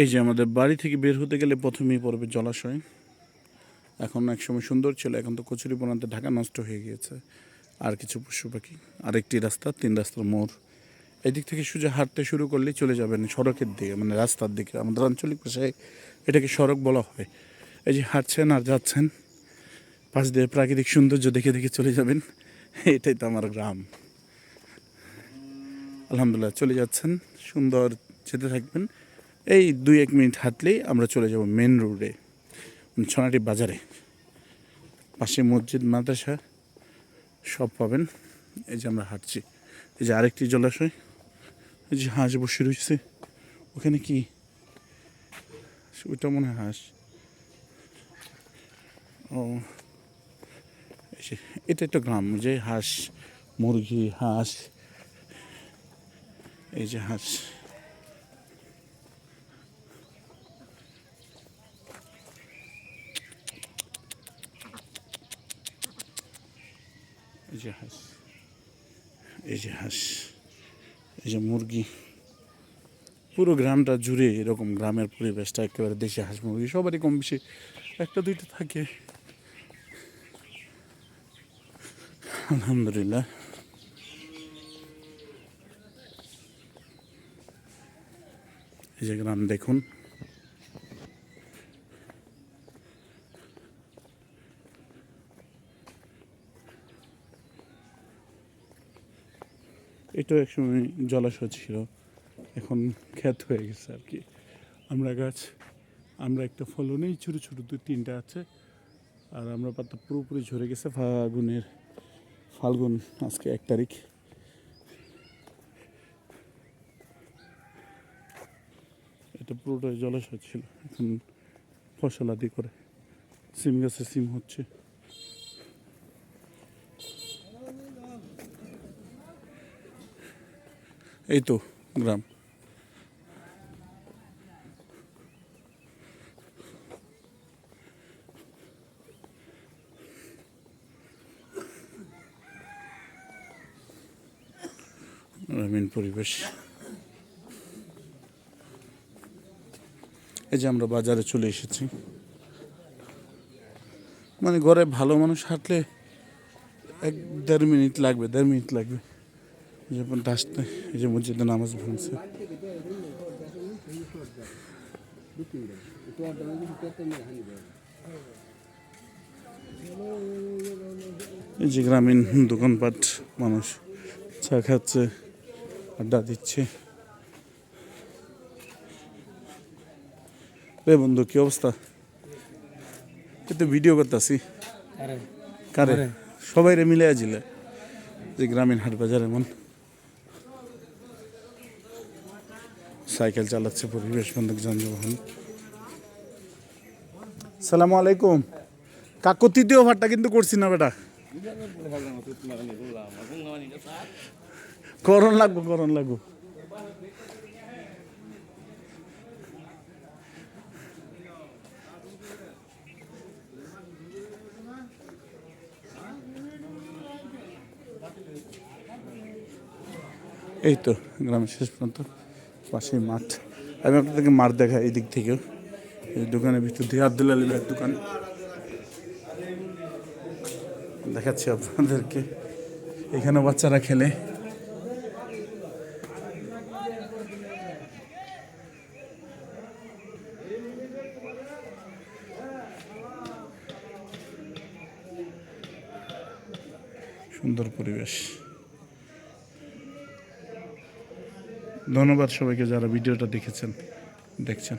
এই যে আমাদের বাড়ি থেকে বের হতে গেলে প্রথমেই পড়বে জলাশয়। এখন এক সময় সুন্দর ছিল, এখন তো কচুরি বনাতে ঢাকা নষ্ট হয়ে গিয়েছে। আর কিছু পশু পাখি, আরেকটি রাস্তা, তিন রাস্তার মোড়। এদিক থেকে সোজা হাঁটতে শুরু করলেই চলে যাবেন সড়কের দিকে মানে রাস্তার দিকে। আমাদের আঞ্চলিক ভাষায় এটাকে সড়ক বলা হয়। এই যে হাঁটছেন আর যাচ্ছেন, পাশ দিয়ে প্রাকৃতিক সৌন্দর্য দেখে দেখে চলে যাবেন। এটাই তো আমার গ্রাম। আলহামদুলিল্লাহ, চলে যাচ্ছেন, সুন্দর যেতে থাকবেন। এই দুই এক মিনিট হাঁটলেই আমরা চলে যাব মেন রোডে ছনাটি বাজারে। পাশে মসজিদ, মাদ্রাসা, সব পাবেন। এই যে আমরা হাঁটছি। এই যে আরেকটি জলাশয়, এই যে হাঁস বসে রয়েছে। ওখানে কি? ওইটা মনে হয় হাঁস। ও এটা একটা গ্রাম, যে হাঁস, মুরগি, হাঁস, এই যে হাঁস। এই যে হাঁস এই যে হাঁস এই যে মুরগি, পুরো গ্রামটা জুড়ে এরকম গ্রামের পরিবেশটা একেবারে দেশি হাঁস মুরগি সবারই কম বেশি, একটা দুইটা থাকে। আলহামদুলিল্লাহ। এই যে গ্রাম দেখুন। এটা একসময় জলাশয় ছিল। এখন ক্ষেত হয়ে গেছে আর কি। আমরা গাছ, আমরা একটা ফলনেই ছোটো ছোটো দু তিনটা আছে। আর আমরা পাতা পুরোপুরি ঝরে গেছে। ফাগুনের, ফাল্গুন আজকে এক তারিখ। এটা পুরোটাই জলাশয় ছিল। এখন ফসল আদি করে। সিম গাছে সিম হচ্ছে। এই তো, গ্রাম। গ্রামীণ পরিবেশ। এই যে আমরা বাজারে চলে এসেছি। মানে ঘরে ভালো মানুষ হাঁটলে এক দেড় মিনিট লাগবে, দেড় মিনিট লাগবে। যেমন আসতে এই যে মসজিদে নামাজ ভাঙছে এই যে গ্রামীণ দোকানপাট মানুষ চা খাচ্ছে আড্ডা দিচ্ছে। রে বন্ধু কি অবস্থা? কিন্তু ভিডিও করতেছি। কারে? সবাই রে মিলে আজিলে যে গ্রামীণ হাট বাজার এমন। সাইকেল চালাচ্ছে, পরিবেশ বন্ধুক যানবাহন। সালামু আলাইকুম। কাকু, তৃতীয় ভাটটা কিন্তু করছি না বেটা। করণ লাগবো করণ লাগবো। এই তো, গ্রামের শেষ পর্যন্ত পাশেই মাঠ। আমি আপনাদেরকে মাঠ দেখা এই দিক থেকেও এই দোকানের ভিতর দিয়ে আব্দুল আলী ভাইয়ের দোকান। দেখাচ্ছি আপনাদেরকে। এখানে বাচ্চারা খেলে। সুন্দর পরিবেশ। ধন্যবাদ সবাইকে যারা ভিডিওটা দেখেছেন দেখছেন।